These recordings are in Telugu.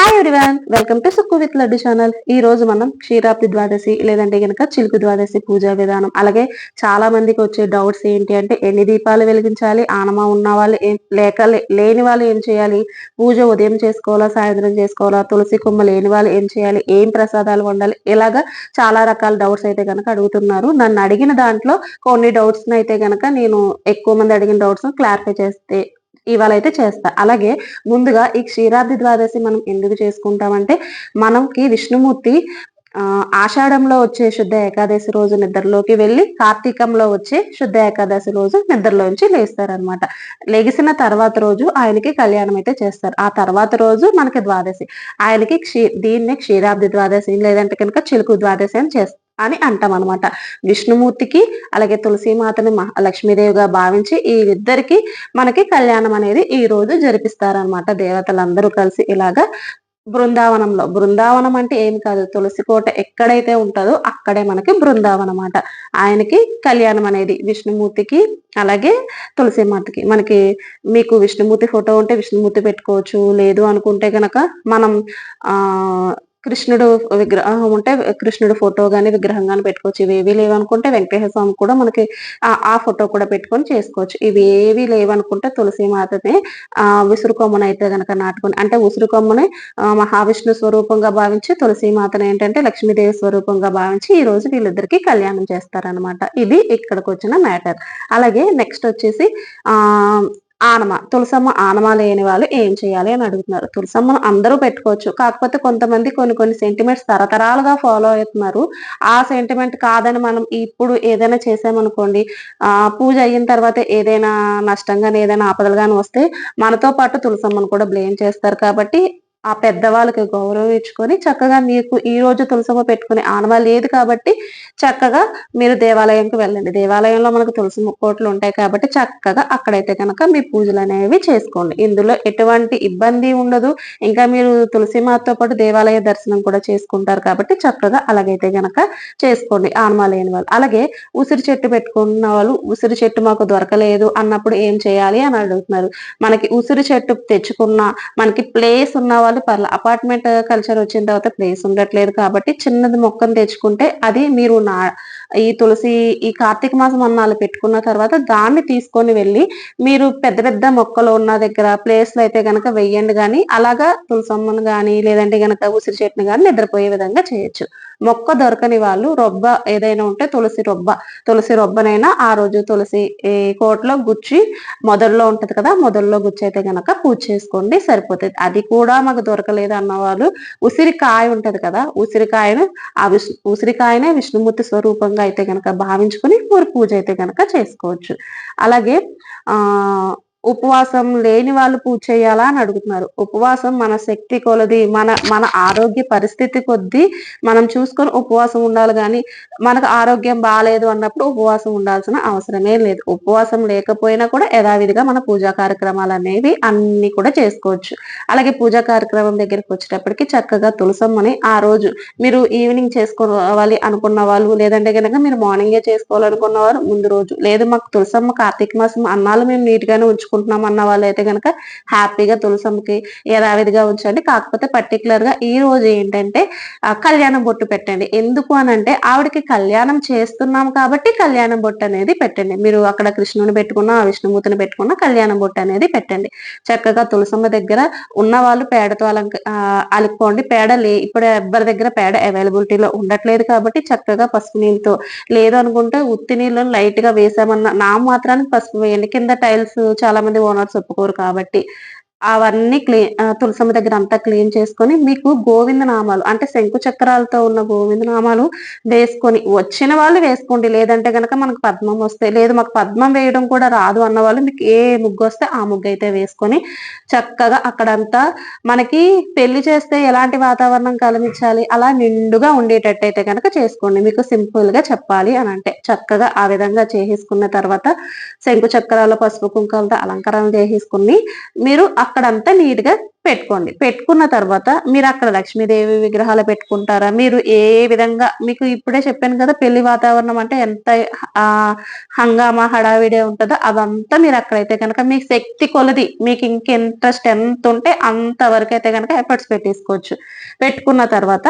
Hi everyone welcome to Sukku with Laddu channel ఈ రోజు మనం క్షీరాబ్ది ద్వాదశి లేదంటే గనక చిలుకు ద్వాదశి పూజా విధానం. అలాగే చాలా మందికి వచ్చే డౌట్స్ ఏంటి అంటే ఎన్ని దీపాలు వెలిగించాలి ఆనమా ఉన్న వాళ్ళు ఏం లేక లేని వాళ్ళు ఏం చేయాలి పూజ ఉదయం చేసుకోవాలా సాయంత్రం చేసుకోవాలా తులసి కొమ్మ లేని వాళ్ళు ఏం చేయాలి ఏం ప్రసాదాలు వండాలి ఇలాగా చాలా రకాల డౌట్స్ అయితే కనుక అడుగుతున్నారు. నన్ను అడిగిన దాంట్లో కొన్ని డౌట్స్ అయితే కనుక నేను ఎక్కువ మంది అడిగిన డౌట్స్ క్లారిఫై చేస్తే ఇవాళ అయితే చేస్తా. అలాగే ముందుగా ఈ క్షీరాబ్ది ద్వాదశి మనం ఎందుకు చేసుకుంటామంటే మనకి విష్ణుమూర్తి ఆషాఢంలో వచ్చే శుద్ధ ఏకాదశి రోజు నిద్రలోకి వెళ్ళి కార్తీకంలో వచ్చే శుద్ధ ఏకాదశి రోజు నిద్రలోంచి లేస్తారనమాట లెగిసిన తర్వాత రోజు ఆయనకి కళ్యాణం అయితే చేస్తారు. ఆ తర్వాత రోజు మనకి ద్వాదశి. ఆయనకి క్షీ దీన్నే క్షీరాబ్ది ద్వాదశి లేదంటే కనుక చిలుకు ద్వాదశి అని చేస్తారు. అని అంటాం అనమాట విష్ణుమూర్తికి అలాగే తులసీమాతని లక్ష్మీదేవిగా భావించి ఈ ఇద్దరికి మనకి కళ్యాణం అనేది ఈ రోజు జరిపిస్తారనమాట దేవతలందరూ కలిసి ఇలాగా బృందావనంలో. బృందావనం అంటే ఏం కాదు. తులసి కోట ఎక్కడైతే ఉంటుందో అక్కడే మనకి బృందావనం అన్నమాట. ఆయనకి కళ్యాణం అనేది విష్ణుమూర్తికి అలాగే తులసిమాతకి. మనకి మీకు విష్ణుమూర్తి ఫోటో ఉంటే విష్ణుమూర్తి పెట్టుకోవచ్చు. లేదు అనుకుంటే గనక మనం ఆ కృష్ణుడు విగ్రహం ఉంటే కృష్ణుడు ఫోటో గానీ విగ్రహం కానీ పెట్టుకోవచ్చు. ఇవి ఏవి లేవనుకుంటే వెంకటేశ్వర స్వామి కూడా మనకి ఆ ఫోటో కూడా పెట్టుకొని చేసుకోవచ్చు. ఇవి ఏవి లేవనుకుంటే తులసి మాతని ఆ ఉసురు కొమ్మను అయితే గనక నాటుకొని అంటే ఉసురు కొమ్మని మహావిష్ణు స్వరూపంగా భావించి తులసి మాతను ఏంటంటే లక్ష్మీదేవి స్వరూపంగా భావించి ఈ రోజు వీళ్ళిద్దరికి కళ్యాణం చేస్తారనమాట ఇది ఇక్కడికి వచ్చిన మ్యాటర్. అలాగే నెక్స్ట్ వచ్చేసి ఆ ఆనమ తులసమ్మ ఆనమ లేని వాళ్ళు ఏం చేయాలి అని అడుగుతున్నారు. తులసమ్మను అందరూ పెట్టుకోవచ్చు. కాకపోతే కొంతమంది కొన్ని కొన్ని సెంటిమెంట్స్ తరతరాలుగా ఫాలో అవుతున్నారు. ఆ సెంటిమెంట్ కాదని మనం ఇప్పుడు ఏదైనా చేసామనుకోండి ఆ పూజ అయిన తర్వాత ఏదైనా నష్టంగానే ఏదైనా ఆపదలు కానీ వస్తే మనతో పాటు తులసమ్మను కూడా బ్లేమ్ చేస్తారు. కాబట్టి ఆ పెద్దవాళ్ళకి గౌరవించుకొని ఇచ్చుకొని చక్కగా మీకు ఈ రోజు తులసమ్మ పెట్టుకునే ఆనవా లేదు కాబట్టి చక్కగా మీరు దేవాలయంకి వెళ్ళండి. దేవాలయంలో మనకు తులసి ముక్కోట్లు ఉంటాయి కాబట్టి చక్కగా అక్కడైతే కనుక మీ పూజలు అనేవి చేసుకోండి. ఇందులో ఎటువంటి ఇబ్బంది ఉండదు. ఇంకా మీరు తులసిమాతో పాటు దేవాలయ దర్శనం కూడా చేసుకుంటారు కాబట్టి చక్కగా అలాగైతే కనుక చేసుకోండి. ఆనమా లేని వాళ్ళు. అలాగే ఉసిరి చెట్టు పెట్టుకున్న వాళ్ళు ఉసిరి చెట్టు మాకు దొరకలేదు అన్నప్పుడు ఏం చేయాలి? అని అడుగుతున్నారు. మనకి ఉసిరి చెట్టు తెచ్చుకున్న మనకి ప్లేస్ ఉన్న వాళ్ళు పర్ల అపార్ట్మెంట్ కల్చర్ వచ్చిన తర్వాత ప్లేస్ ఉండట్లేదు కాబట్టి చిన్నది మొక్కను తెచ్చుకుంటే అది మీరు నా ఈ తులసి ఈ కార్తీక మాసం అన్నాలు పెట్టుకున్న తర్వాత దాన్ని తీసుకొని వెళ్ళి మీరు పెద్ద పెద్ద మొక్కలు ఉన్న దగ్గర ప్లేస్లో అయితే గనక వెయ్యండి కానీ అలాగా తులసమ్మను కానీ లేదంటే గనక ఉసిరి చెట్టుని కానీ నిద్రపోయే విధంగా చేయొచ్చు. మొక్క దొరకని వాళ్ళు రొబ్బ ఏదైనా ఉంటే తులసి రొబ్బ తులసి రొబ్బనైనా ఆ రోజు తులసి కోట్లో గుచ్చి మొదల్లో ఉంటది కదా మొదల్లో గుచ్చి అయితే గనక పూజ చేసుకోండి సరిపోతుంది. అది కూడా మాకు దొరకలేదు అన్న వాళ్ళు ఉసిరికాయ ఉంటది కదా ఉసిరికాయను ఆ విష్ణు ఉసిరికాయనే విష్ణుమూర్తి స్వరూపంగా అయితే గనక భావించుకొని ఊరి పూజ అయితే గనక చేసుకోవచ్చు. అలాగే ఆ ఉపవాసం లేని వాళ్ళు పూజ చేయాలా అని అడుగుతున్నారు. ఉపవాసం మన శక్తి కొలది మన మన ఆరోగ్య పరిస్థితి కొద్దీ మనం చూసుకొని ఉపవాసం ఉండాలి కానీ మనకు ఆరోగ్యం బాగాలేదు అన్నప్పుడు ఉపవాసం ఉండాల్సిన అవసరమే లేదు. ఉపవాసం లేకపోయినా కూడా యథావిధిగా మన పూజా కార్యక్రమాలు అనేవి అన్ని కూడా చేసుకోవచ్చు. అలాగే పూజా కార్యక్రమం దగ్గరికి వచ్చేటప్పటికి చక్కగా తులసమ్మని ఆ రోజు మీరు ఈవినింగ్ చేసుకోవాలి అనుకున్న వాళ్ళు లేదంటే కనుక మీరు మార్నింగే చేసుకోవాలనుకున్న వారు ముందు రోజు. లేదు మాకు తులసమ్మ కార్తీక మాసం అన్నాలు మేము నీట్గానే ఉంచుకోవాలి ఉంచుకుంటాం చేసుకుంటున్నాం అన్న వాళ్ళు అయితే కనుక హ్యాపీగా తులసంకి యథావిధిగా ఉంచండి. కాకపోతే పర్టికులర్గా ఈ రోజు ఏంటంటే కళ్యాణం బొట్టు పెట్టండి. ఎందుకు అని అంటే ఆవిడకి కళ్యాణం చేస్తున్నాం కాబట్టి కళ్యాణం బొట్టు అనేది పెట్టండి. మీరు అక్కడ కృష్ణుని పెట్టుకున్న విష్ణుమూర్తిని పెట్టుకున్న కళ్యాణం బొట్టు అనేది పెట్టండి. చక్కగా తులసమ్మ దగ్గర ఉన్న వాళ్ళు పేడతో అలంక అలుక్కోండి. పేడ లే ఇప్పుడు ఎవరి దగ్గర పేడ అవైలబిలిటీలో ఉండట్లేదు కాబట్టి చక్కగా పసుపు నీళ్ళతో లేదు అనుకుంటే ఉత్తి నీళ్ళని లైట్గా వేసామన్న నా మాత్రానికి పసుపు వేయండి. కింద టైల్స్ చాలా చాలా మంది ఓనర్స్ ఒప్పుకోరు కాబట్టి అవన్నీ క్లీన్ తులసమ్మ దగ్గర అంతా క్లీన్ చేసుకొని మీకు గోవింద నామాలు అంటే శంకు చక్రాలతో ఉన్న గోవింద నామాలు వేసుకొని వచ్చిన వాళ్ళు వేసుకోండి. లేదంటే కనుక మనకు పద్మం వస్తే లేదు మాకు పద్మం వేయడం కూడా రాదు అన్న వాళ్ళు మీకు ఏ ముగ్గు వస్తే ఆ ముగ్గు అయితే వేసుకొని చక్కగా అక్కడంతా మనకి పెళ్ళి చేస్తే ఎలాంటి వాతావరణం కలమించాలి అలా నిండుగా ఉండేటట్టు అయితే కనుక చేసుకోండి. మీకు సింపుల్గా చెప్పాలి అని అంటే చక్కగా ఆ విధంగా చేసేసుకున్న తర్వాత శంకు చక్రాల పసుపు కుంకాలతో అలంకరణ చేసేసుకుని మీరు అక్కడంతా నీట్గా పెట్టుకోండి. పెట్టుకున్న తర్వాత మీరు అక్కడ లక్ష్మీదేవి విగ్రహాలు పెట్టుకుంటారా? మీరు ఏ విధంగా? మీకు ఇప్పుడే చెప్పాను కదా పెళ్ళి వాతావరణం అంటే ఎంత ఆ హంగామా హడావిడే ఉంటుందో అదంతా మీరు అక్కడైతే కనుక మీ శక్తి కొలది మీకు ఇంక ఇంట్రెస్ట్ ఎంత ఉంటే అంతవరకు అయితే కనుక ఎఫర్ట్స్ పెట్టేసుకోవచ్చు. పెట్టుకున్న తర్వాత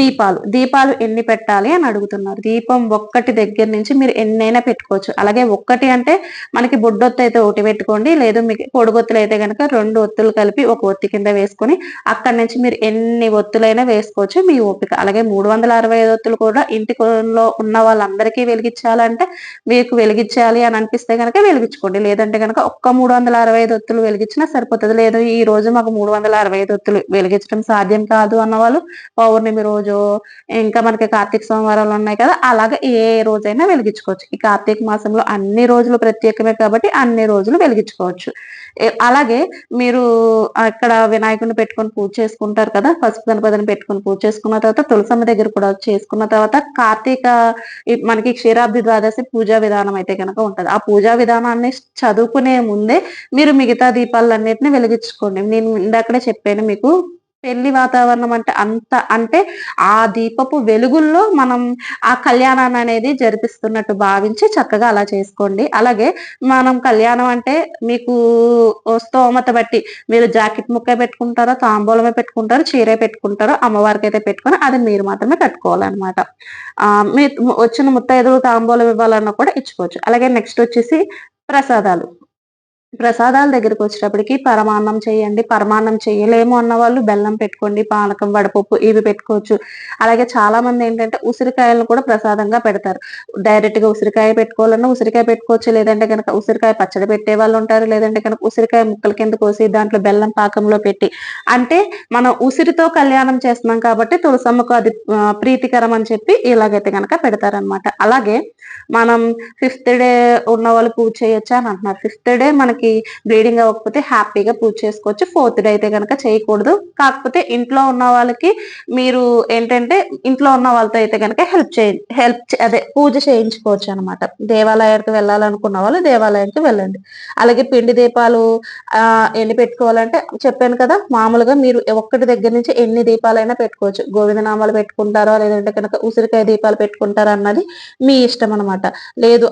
దీపాలు. దీపాలు ఎన్ని పెట్టాలి అని అడుగుతున్నారు. దీపం ఒక్కటి దగ్గర నుంచి మీరు ఎన్నైనా పెట్టుకోవచ్చు. అలాగే ఒక్కటి అంటే మనకి బుడ్డొత్తు అయితే ఒకటి పెట్టుకోండి లేదు మీకు పొడుగొత్తులు అయితే కనుక రెండు ఒత్తులు కలిపి ఒక ఒత్తి కింద వేసుకొని అక్కడి నుంచి మీరు ఎన్ని ఒత్తులైనా వేసుకోవచ్చు మీ ఓపిక. అలాగే మూడు వందల అరవై ఐదు ఒత్తులు కూడా ఇంటిలో ఉన్న వాళ్ళందరికీ వెలిగించాలంటే మీకు వెలిగించాలి అని అనిపిస్తే కనుక వెలిగించుకోండి. లేదంటే కనుక ఒక్క మూడు వందల అరవై ఐదు ఒత్తులు వెలిగించినా సరిపోతుంది. లేదు ఈ రోజు మాకు మూడు వందల అరవై ఐదు ఒత్తులు వెలిగించడం సాధ్యం కాదు అన్న వాళ్ళు పౌర్ణమి రోజు ఇంకా మనకి కార్తీక సోమవారాలు ఉన్నాయి కదా అలాగే ఏ రోజైనా వెలిగించుకోవచ్చు. ఈ కార్తీక మాసంలో అన్ని రోజులు ప్రత్యేకమే కాబట్టి అన్ని రోజులు వెలిగించుకోవచ్చు. అలాగే మీరు అక్కడ వినాయకుడిని పెట్టుకొని పూజ చేసుకుంటారు కదా పసుపు గణపతిని పెట్టుకొని పూజ చేసుకున్న తర్వాత తులసమ్మ దగ్గర కూడా చేసుకున్న తర్వాత కార్తీక మనకి క్షీరాబ్ది ద్వాదశి పూజా విధానం అయితే కనుక ఉంటుంది. ఆ పూజా విధానాన్ని చదువుకునే ముందే మీరు మిగతా దీపాలన్నిటిని వెలిగించుకోండి. నేను ఇందాకడే చెప్పాను మీకు పెళ్ళి వాతావరణం అంటే అంత అంటే ఆ దీపపు వెలుగుల్లో మనం ఆ కళ్యాణాన్ని అనేది జరిపిస్తున్నట్టు భావించి చక్కగా అలా చేసుకోండి. అలాగే మనం కళ్యాణం అంటే మీకు స్తోమత బట్టి మీరు జాకెట్ ముక్క పెట్టుకుంటారో తాంబూలమే పెట్టుకుంటారో చీరే పెట్టుకుంటారో అమ్మవారికి అయితే పెట్టుకుని అది మీరు మాత్రమే కట్టుకోవాలన్నమాట. మీ వచ్చిన ముత్తైదులు తాంబూలం ఇవ్వాలన్నా కూడా ఇచ్చుకోవచ్చు. అలాగే నెక్స్ట్ వచ్చేసి ప్రసాదాలు. ప్రసాదాల దగ్గరికి వచ్చేటప్పటికి పరమాన్నం చేయండి పరమాన్నం చేయలేము అన్న వాళ్ళు బెల్లం పెట్టుకోండి పానకం వడపప్పు ఇవి పెట్టుకోవచ్చు. అలాగే చాలా మంది ఏంటంటే ఉసిరికాయలను కూడా ప్రసాదంగా పెడతారు. డైరెక్ట్గా ఉసిరికాయ పెట్టుకోవాలన్నా ఉసిరికాయ పెట్టుకోవచ్చు లేదంటే కనుక ఉసిరికాయ పచ్చడి పెట్టే వాళ్ళు ఉంటారు లేదంటే కనుక ఉసిరికాయ ముక్కల కింద కోసి దాంట్లో బెల్లం పాకంలో పెట్టి. అంటే మనం ఉసిరితో కళ్యాణం చేస్తున్నాం కాబట్టి తులసమ్మకు అది ప్రీతికరం అని చెప్పి ఇలాగైతే కనుక పెడతారనమాట అలాగే మనం ఫిఫ్త్ డే ఉన్న వాళ్ళు పూజ చేయొచ్చా అని అంటున్నారు. ఫిఫ్త్ డే మనకి బ్లీడింగ్ అవ్వకపోతే హ్యాపీగా పూజ చేసుకోవచ్చు. ఫోర్త్ డే అయితే కనుక చేయకూడదు. కాకపోతే ఇంట్లో ఉన్న వాళ్ళకి మీరు ఏంటంటే ఇంట్లో ఉన్న వాళ్ళతో అయితే కనుక హెల్ప్ చేయ హెల్ప్ అదే పూజ చేయించుకోవచ్చు అనమాట దేవాలయానికి వెళ్ళాలనుకున్న వాళ్ళు దేవాలయానికి వెళ్ళండి. అలాగే పిండి దీపాలు ఆ ఎన్ని పెట్టుకోవాలంటే చెప్పాను కదా మామూలుగా మీరు ఒక్కటి దగ్గర నుంచి ఎన్ని దీపాలైనా పెట్టుకోవచ్చు. గోవిందనామాలు పెట్టుకుంటారో లేదంటే కనుక ఉసిరికాయ దీపాలు పెట్టుకుంటారా అన్నది మీ ఇష్టం అనమాట లేదు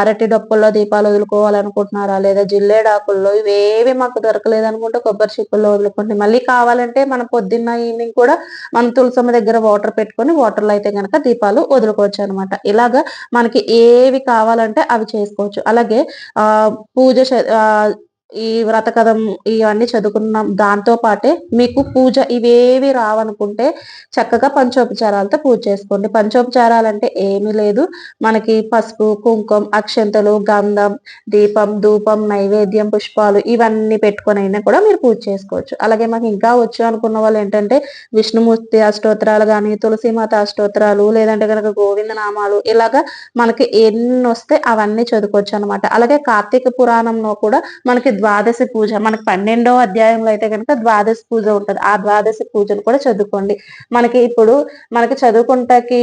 అరటి డప్పుల్లో దీపాలు వదులుకోవాలనుకుంటున్నారా లేదా జిల్లేడాకుల్లో ఇవేవి మాకు దొరకలేదు అనుకుంటే కొబ్బరి చిక్కుల్లో వదులుకోండి. మళ్ళీ కావాలంటే మనం పొద్దున్న ఈవినింగ్ కూడా మన తులసమ్మ దగ్గర వాటర్ పెట్టుకొని వాటర్లో అయితే కనుక దీపాలు వదులుకోవచ్చు అనమాట ఇలాగా మనకి ఏవి కావాలంటే అవి చేసుకోవచ్చు. అలాగే ఆ పూజ ఆ, ఈ వ్రత కథం ఇవన్నీ చదువుకున్నాం. దాంతో పాటే మీకు పూజ ఇవేవి రావనుకుంటే చక్కగా పంచోపచారాలతో పూజ చేసుకోండి. పంచోపచారాలు అంటే ఏమీ లేదు. మనకి పసుపు కుంకుమ అక్షంతలు గంధం దీపం ధూపం నైవేద్యం పుష్పాలు ఇవన్నీ పెట్టుకొని అయినా కూడా మీరు పూజ చేసుకోవచ్చు. అలాగే మాకు ఇంకా వచ్చు అనుకున్న వాళ్ళు ఏంటంటే విష్ణుమూర్తి అష్టోత్తరాలు కానీ తులసీమాత అష్టోత్తరాలు లేదంటే కనుక గోవింద నామాలు ఇలాగా మనకి ఎన్ని వస్తే అవన్నీ చదువుకోవచ్చు అనమాట అలాగే కార్తీక పురాణంలో కూడా మనకి ద్వాదశి పూజ. మనకి పన్నెండో అధ్యాయంలో అయితే కనుక ద్వాదశి పూజ ఉంటుంది. ఆ ద్వాదశి పూజను కూడా చదువుకోండి. మనకి ఇప్పుడు మనకి చదువుకుంటాకి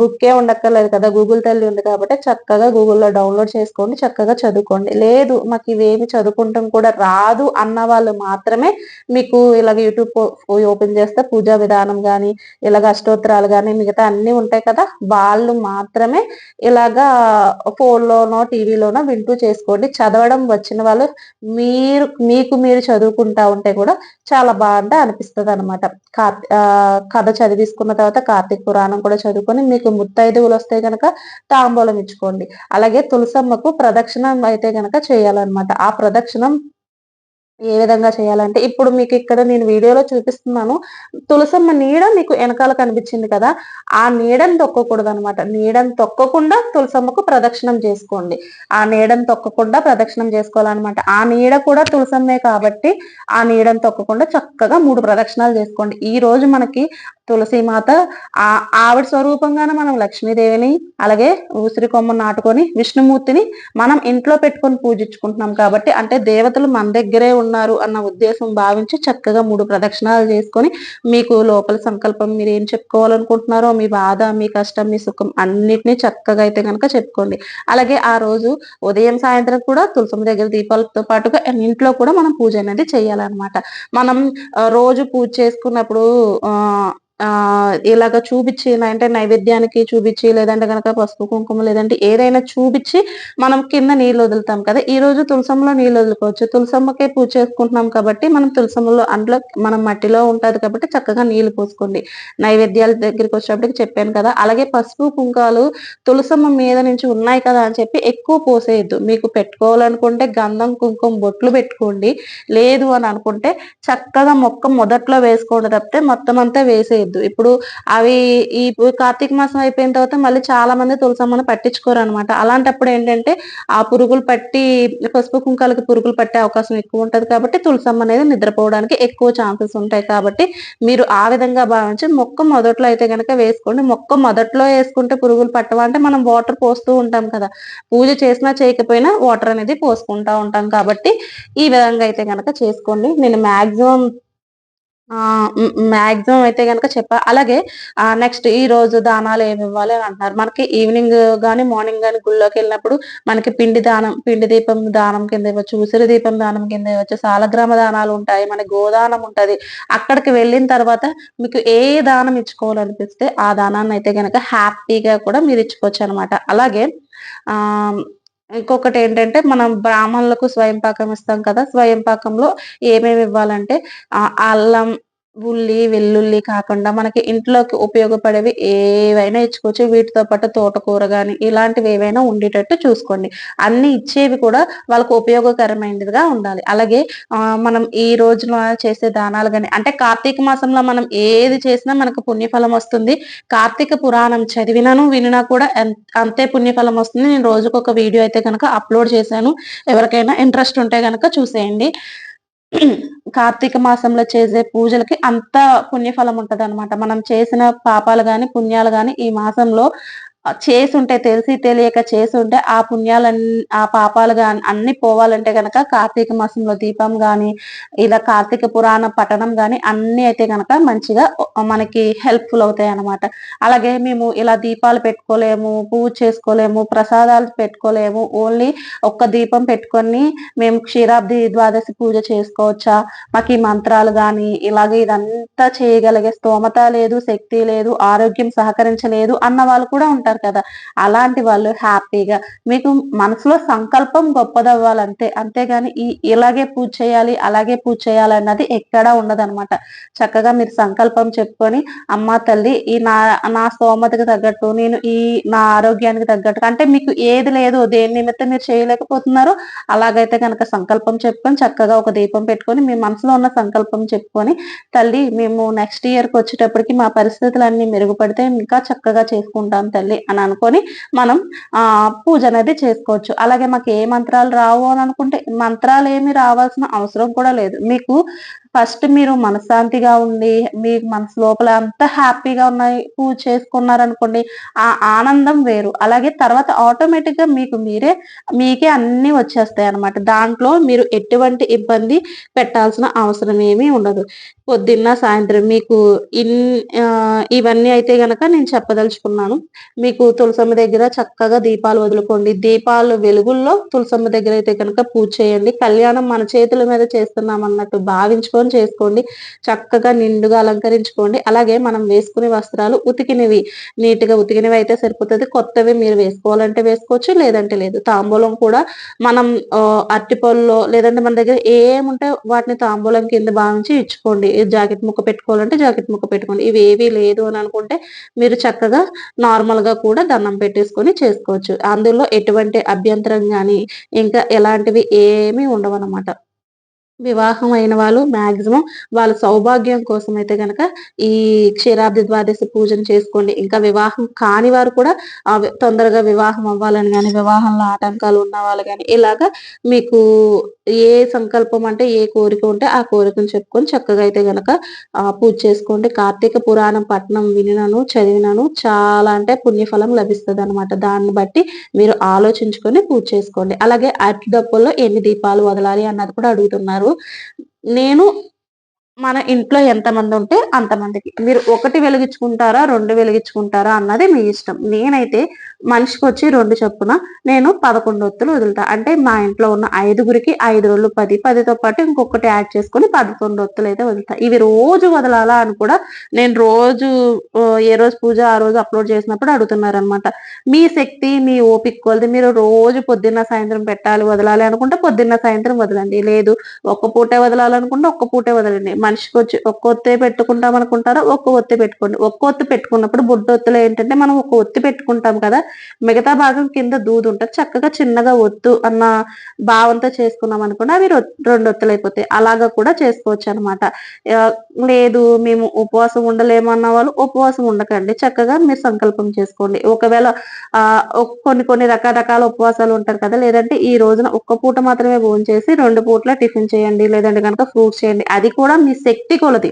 బుక్కే ఉండక్కర్లేదు కదా. గూగుల్ తల్లి ఉంది కాబట్టి చక్కగా గూగుల్లో డౌన్లోడ్ చేసుకోండి. చక్కగా చదువుకోండి. లేదు మాకు ఇవేమి చదువుకుంటాం కూడా రాదు అన్న వాళ్ళు మాత్రమే మీకు ఇలాగ యూట్యూబ్ ఓపెన్ చేస్తే పూజా విధానం కానీ ఇలాగ అష్టోత్తరాలు కానీ మిగతా అన్ని ఉంటాయి కదా. వాళ్ళు మాత్రమే ఇలాగా ఫోన్లోనో టీవీలోనో వింటూ చేసుకోండి. చదవడం వచ్చిన వాళ్ళు మీరు మీకు మీరు చదువుకుంటా ఉంటే కూడా చాలా బాగా అనిపిస్తుంది అనమాట కథ చదివిసుకున్న తర్వాత కార్తీక పురాణం కూడా చదువుకొని మీకు ముత్తైదువులు వస్తే గనక తాంబూలం ఇచ్చుకోండి. అలాగే తులసమ్మకు ప్రదక్షిణం అయితే గనక చేయాలన్నమాట. ఆ ప్రదక్షిణం ఏ విధంగా చేయాలంటే ఇప్పుడు మీకు ఇక్కడ నేను వీడియోలో చూపిస్తున్నాను. తులసమ్మ నీడ మీకు వెనకాల కనిపించింది కదా ఆ నీడని తొక్కకూడదు అనమాట నీడని తొక్కకుండా తులసమ్మకు ప్రదక్షిణం చేసుకోండి. ఆ నీడని తొక్కకుండా ప్రదక్షిణం చేసుకోవాలన్నమాట. ఆ నీడ కూడా తులసమ్మే కాబట్టి ఆ నీడని తొక్కకుండా చక్కగా మూడు ప్రదక్షిణాలు చేసుకోండి. ఈ రోజు మనకి తులసి మాత ఆ ఆవిడ స్వరూపంగానే మనం లక్ష్మీదేవిని అలాగే ఉసిరి కొమ్మ నాటుకొని విష్ణుమూర్తిని మనం ఇంట్లో పెట్టుకొని పూజించుకుంటున్నాం కాబట్టి అంటే దేవతలు మన దగ్గరే ఉన్నారు అన్న ఉద్దేశం భావించి చక్కగా మూడు ప్రదక్షిణాలు చేసుకొని మీకు లోపల సంకల్పం మీరు ఏం చెప్పుకోవాలనుకుంటున్నారో మీ బాధ మీ కష్టం మీ సుఖం అన్నిటినీ చక్కగా అయితే కనుక చెప్పుకోండి. అలాగే ఆ రోజు ఉదయం సాయంత్రం కూడా తులసమ్మ దగ్గర దీపాలతో పాటుగా ఇంట్లో కూడా మనం పూజ అనేది చేయాలన్నమాట. మనం రోజు పూజ చేసుకున్నప్పుడు ఆ ఇలాగ చూపించి అంటే నైవేద్యానికి చూపించి లేదంటే కనుక పసుపు కుంకుమ లేదంటే ఏదైనా చూపించి మనం కింద నీళ్ళు వదులుతాం కదా. ఈ రోజు తులసమ్మలో నీళ్ళు వదులుకోవచ్చు. తులసమ్మకే పూజ చేసుకుంటున్నాం కాబట్టి మనం తులసమ్మలో అందులో మనం మట్టిలో ఉంటుంది కాబట్టి చక్కగా నీళ్ళు పోసుకోండి. నైవేద్యాల దగ్గరికి వచ్చేటప్పటికి చెప్పాను కదా. అలాగే పసుపు కుంకాలు తులసమ్మ మీద నుంచి ఉన్నాయి కదా అని చెప్పి ఎక్కువ పోసేయద్దు. మీకు పెట్టుకోవాలనుకుంటే గంధం కుంకుమ బొట్లు పెట్టుకోండి. లేదు అని అనుకుంటే చక్కగా మొక్క మొదట్లో వేసుకోండి తప్పితే మొత్తం అంతా వేసేయద్దు. చేయొద్దు. ఇప్పుడు అవి ఈ కార్తీక మాసం అయిపోయిన తర్వాత మళ్ళీ చాలా మంది తులసమ్మను పట్టించుకోరు అనమాట అలాంటప్పుడు ఏంటంటే ఆ పురుగులు పట్టి పసుపు కుంకాలకి పురుగులు పట్టే అవకాశం ఎక్కువ ఉంటుంది కాబట్టి తులసమ్మ అనేది నిద్రపోవడానికి ఎక్కువ ఛాన్సెస్ ఉంటాయి కాబట్టి మీరు ఆ విధంగా భావించి మొక్క మొదట్లో అయితే కనుక వేసుకోండి. మొక్క మొదట్లో వేసుకుంటే పురుగులు పట్టవంటే మనం వాటర్ పోస్తూ ఉంటాం కదా. పూజ చేసినా చేయకపోయినా వాటర్ అనేది పోసుకుంటా ఉంటాం కాబట్టి ఈ విధంగా అయితే కనుక చేసుకోండి. నేను మాక్సిమం మాక్సిమం అయితే కనుక చెప్పా. అలాగే నెక్స్ట్ ఈ రోజు దానాలు ఏమి ఇవ్వాలి అని అంటున్నారు. మనకి ఈవినింగ్ గానీ మార్నింగ్ కానీ గుళ్ళోకి వెళ్ళినప్పుడు మనకి పిండి దానం పిండి దీపం దానం కింద ఇవ్వచ్చు ఉసిరి దీపం దానం కింద ఇవ్వచ్చు సాలగ్రామ దానాలు ఉంటాయి మన గోదానం ఉంటది. అక్కడికి వెళ్ళిన తర్వాత మీకు ఏ దానం ఇచ్చుకోవాలనిపిస్తే ఆ దానాన్ని అయితే కనుక హ్యాపీగా కూడా మీరు ఇచ్చుకోవచ్చు అనమాట అలాగే ఆ ఇంకొకటి ఏంటంటే మనం బ్రాహ్మణులకు స్వయం పాకం ఇస్తాం కదా స్వయం పాకంలో ఏమేమి ఇవ్వాలంటే అల్లం ఉల్లి వెల్లుల్లి కాకుండా మనకి ఇంట్లోకి ఉపయోగపడేవి ఏవైనా ఇచ్చుకోవచ్చు. వీటితో పాటు తోటకూర కానీ ఇలాంటివి ఏవైనా ఉండేటట్టు చూసుకోండి. అన్ని ఇచ్చేవి కూడా వాళ్ళకు ఉపయోగకరమైనదిగా ఉండాలి. అలాగే మనం ఈ రోజున చేసే దానాలు కానీ అంటే కార్తీక మాసంలో మనం ఏది చేసినా మనకు పుణ్యఫలం వస్తుంది. కార్తీక పురాణం చదివినాను వినినా కూడా అంతే పుణ్యఫలం వస్తుంది. నేను రోజుకు ఒక వీడియో అయితే కనుక అప్లోడ్ చేశాను. ఎవరికైనా ఇంట్రెస్ట్ ఉంటే కనుక చూసేయండి. కార్తీక మాసంలో చేసే పూజలకి అంత పుణ్యఫలం ఉంటది అనమాట మనం చేసిన పాపాలు గాని పుణ్యాలు గాని ఈ మాసంలో చేసుంటే తెలిసి తెలియక చేసుంటే ఆ పుణ్యాలన్నీ ఆ పాపాలు గాని అన్ని పోవాలంటే గనక కార్తీక మాసంలో దీపం గాని ఇలా కార్తీక పురాణ పఠనం గాని అన్ని అయితే గనక మంచిగా మనకి హెల్ప్ఫుల్ అవుతాయి అనమాట అలాగే మేము ఇలా దీపాలు పెట్టుకోలేము పూజ చేసుకోలేము ప్రసాదాలు పెట్టుకోలేము ఓన్లీ ఒక్క దీపం పెట్టుకొని మేము క్షీరాబ్ది ద్వాదశి పూజ చేసుకోవచ్చా మాకు ఈ మంత్రాలు గాని ఇలాగే ఇదంతా చేయగలిగే స్తోమత లేదు శక్తి లేదు ఆరోగ్యం సహకరించలేదు అన్న వాళ్ళు కూడా ఉంటారు. ఉంటారు కదా. అలాంటి వాళ్ళు హ్యాపీగా మీకు మనసులో సంకల్పం గొప్పదవ్వాలంతే. అంతేగాని ఈ ఇలాగే పూజ చేయాలి అలాగే పూజ చేయాలి అన్నది ఎక్కడా ఉండదన్నమాట. చక్కగా మీరు సంకల్పం చెప్పుకొని అమ్మ తల్లి ఈ నా నా స్తోమతకు తగ్గట్టు నేను ఈ నా ఆరోగ్యానికి తగ్గట్టు అంటే మీకు ఏది లేదు దేని నిమిత్తం మీరు చేయలేకపోతున్నారో. అలాగైతే కనుక సంకల్పం చెప్పుకొని చక్కగా ఒక దీపం పెట్టుకొని మీ మనసులో ఉన్న సంకల్పం చెప్పుకొని తల్లి మేము నెక్స్ట్ ఇయర్కి వచ్చేటప్పటికి మా పరిస్థితులు అన్ని మెరుగుపడితే ఇంకా చక్కగా చేసుకుంటాం తల్లి అని అనుకొని మనం ఆ పూజ అనేది చేసుకోవచ్చు. అలాగే మాకు ఏ మంత్రాలు రావు అని అనుకుంటే మంత్రాలు ఏమి రావాల్సిన అవసరం కూడా లేదు. మీకు ఫస్ట్ మీరు మనశ్శాంతిగా ఉండి మీ మనసు లోపల అంత హ్యాపీగా ఉన్నాయి పూజ చేసుకున్నారనుకోండి ఆ ఆనందం వేరు. అలాగే తర్వాత ఆటోమేటిక్గా మీకు మీరే మీకే అన్ని వచ్చేస్తాయి అనమాట దాంట్లో మీరు ఎటువంటి ఇబ్బంది పెట్టాల్సిన అవసరం ఏమీ ఉండదు. పొద్దున్న సాయంత్రం మీకు ఇన్ ఇవన్నీ అయితే గనక నేను చెప్పదలుచుకున్నాను. మీకు తులసమ్మ దగ్గర చక్కగా దీపాలు వదులుకోండి. దీపాలు వెలుగుల్లో తులసమ్మ దగ్గర అయితే కనుక పూజ చేయండి. కళ్యాణం మన చేతుల మీద చేస్తున్నాం అన్నట్టు భావించుకొని చేసుకోండి. చక్కగా నిండుగా అలంకరించుకోండి. అలాగే మనం వేసుకునే వస్త్రాలు ఉతికినవి. నీట్గా ఉతికినవి అయితే సరిపోతుంది. కొత్తవి మీరు వేసుకోవాలంటే వేసుకోవచ్చు లేదంటే లేదు. తాంబూలం కూడా మనం అరటిపళ్ళలో లేదంటే మన దగ్గర ఏముంటే వాటిని తాంబూలం కింద భావించి ఇచ్చుకోండి. జాకెట్ ముక్క పెట్టుకోవాలంటే జాకెట్ ముక్క పెట్టుకోండి. ఇవి ఏవి లేదు అని అనుకుంటే మీరు చక్కగా నార్మల్గా కూడా దండం పెట్టేసుకొని చేసుకోవచ్చు. అందులో ఎటువంటి అభ్యంతరం కానీ ఇంకా ఎలాంటివి ఏమీ ఉండవన్నమాట. వివాహం అయిన వాళ్ళు మాక్సిమం వాళ్ళ సౌభాగ్యం కోసం అయితే గనక ఈ క్షీరాబ్ది ద్వాదశి పూజను చేసుకోండి. ఇంకా వివాహం కాని వారు కూడా తొందరగా వివాహం అవ్వాలని కానీ వివాహంలో ఆటంకాలు ఉన్న వాళ్ళు కానీ ఇలాగా మీకు ఏ సంకల్పం అంటే ఏ కోరిక ఉంటే ఆ కోరికను చెప్పుకొని చక్కగా అయితే గనక పూజ చేసుకోండి. కార్తీక పురాణం పట్నం వినినను చదివినను చాలా అంటే పుణ్యఫలం లభిస్తుంది అనమాట దాన్ని బట్టి మీరు ఆలోచించుకొని పూజ చేసుకోండి. అలాగే అరటి డప్పుల్లో ఎన్ని దీపాలు వదలాలి అన్నది కూడా అడుగుతున్నారు. నేను మన ఇంట్లో ఎంతమంది ఉంటే అంతమందికి. మీరు ఒకటి వెలిగించుకుంటారా రెండు వెలిగించుకుంటారా అన్నది మీ ఇష్టం. నేనైతే మనిషికి వచ్చి రెండు చొప్పున నేను పదకొండు ఒత్తులు వదులుతా. అంటే మా ఇంట్లో ఉన్న ఐదుగురికి ఐదు రోజులు పది పదితో పాటు ఇంకొకటి యాడ్ చేసుకొని పదకొండు ఒత్తులు అయితే వదులుతా. ఇవి రోజు వదలాలా అని కూడా నేను రోజు ఏ రోజు పూజ ఆ రోజు అప్లోడ్ చేసినప్పుడు అడుగుతున్నారనమాట మీ శక్తి మీ ఓపిక కొలది మీరు రోజు పొద్దున్న సాయంత్రం పెట్టాలి వదలాలి అనుకుంటే పొద్దున్న సాయంత్రం వదలండి. లేదు ఒక్క పూటే వదలాలనుకుంటే ఒక్క పూటే వదలండి. మనిషికి వచ్చి ఒక్క ఒత్తే పెట్టుకుంటాం అనుకుంటారా? ఒక్క ఒత్తి పెట్టుకోండి. ఒక్క ఒత్తి పెట్టుకున్నప్పుడు బుడ్డ ఒత్తులో ఏంటంటే మనం ఒక ఒత్తి పెట్టుకుంటాం కదా. మిగతా భాగం కింద దూదు ఉంటుంది. చక్కగా చిన్నగా ఒత్తు అన్న భావంతో చేసుకున్నాం అనుకోండి అవి రెండు ఒత్తులు అయిపోతాయి. అలాగా కూడా చేసుకోవచ్చు అనమాట లేదు మేము ఉపవాసం ఉండలేమన్న వాళ్ళు ఉపవాసం ఉండకండి. చక్కగా మీరు సంకల్పం చేసుకోండి. ఒకవేళ కొన్ని కొన్ని రకరకాల ఉపవాసాలు ఉంటారు కదా. లేదంటే ఈ రోజున ఒక్క పూట మాత్రమే భోజనం చేసి రెండు పూట్ల టిఫిన్ చేయండి. లేదంటే కనుక ఫ్రూట్స్ చేయండి. అది కూడా మీ శక్తి కొలది.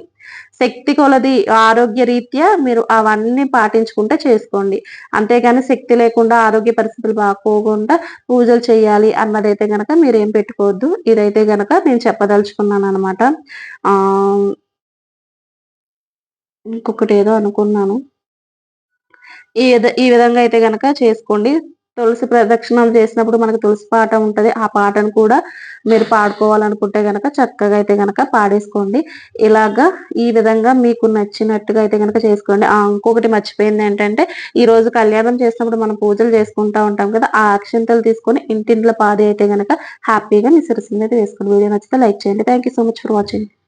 శక్తి కొలది ఆరోగ్య రీత్యా మీరు అవన్నీ పాటించుకుంటే చేసుకోండి. అంతేగాని శక్తి లేకుండా ఆరోగ్య పరిస్థితులు బాగోకుండా పూజలు చేయాలి అన్నదైతే గనక మీరు ఏం పెట్టుకోవద్దు. ఇదైతే గనక నేను చెప్పదలుచుకున్నాను అనమాట ఇంకొకటి ఏదో అనుకున్నాను. ఈ విధ- ఈ విధంగా అయితే గనక చేసుకోండి. తులసి ప్రదక్షిణాలు చేసినప్పుడు మనకు తులసి పాట ఉంటుంది. ఆ పాటను కూడా మీరు పాడుకోవాలనుకుంటే గనక చక్కగా అయితే గనక పాడేసుకోండి. ఇలాగా ఈ విధంగా మీకు నచ్చినట్టుగా అయితే గనక చేసుకోండి. ఆ ఇంకొకటి మర్చిపోయింది ఏంటంటే ఈ రోజు కళ్యాణం చేసినప్పుడు మనం పూజలు చేసుకుంటా ఉంటాం కదా ఆ అక్షింతలు తీసుకొని ఇంటింట్లో పాది అయితే గనక హ్యాపీగా మీ సిరసిన వేసుకోండి. వీడియో నచ్చితే లైక్ చేయండి. Thank you so much for watching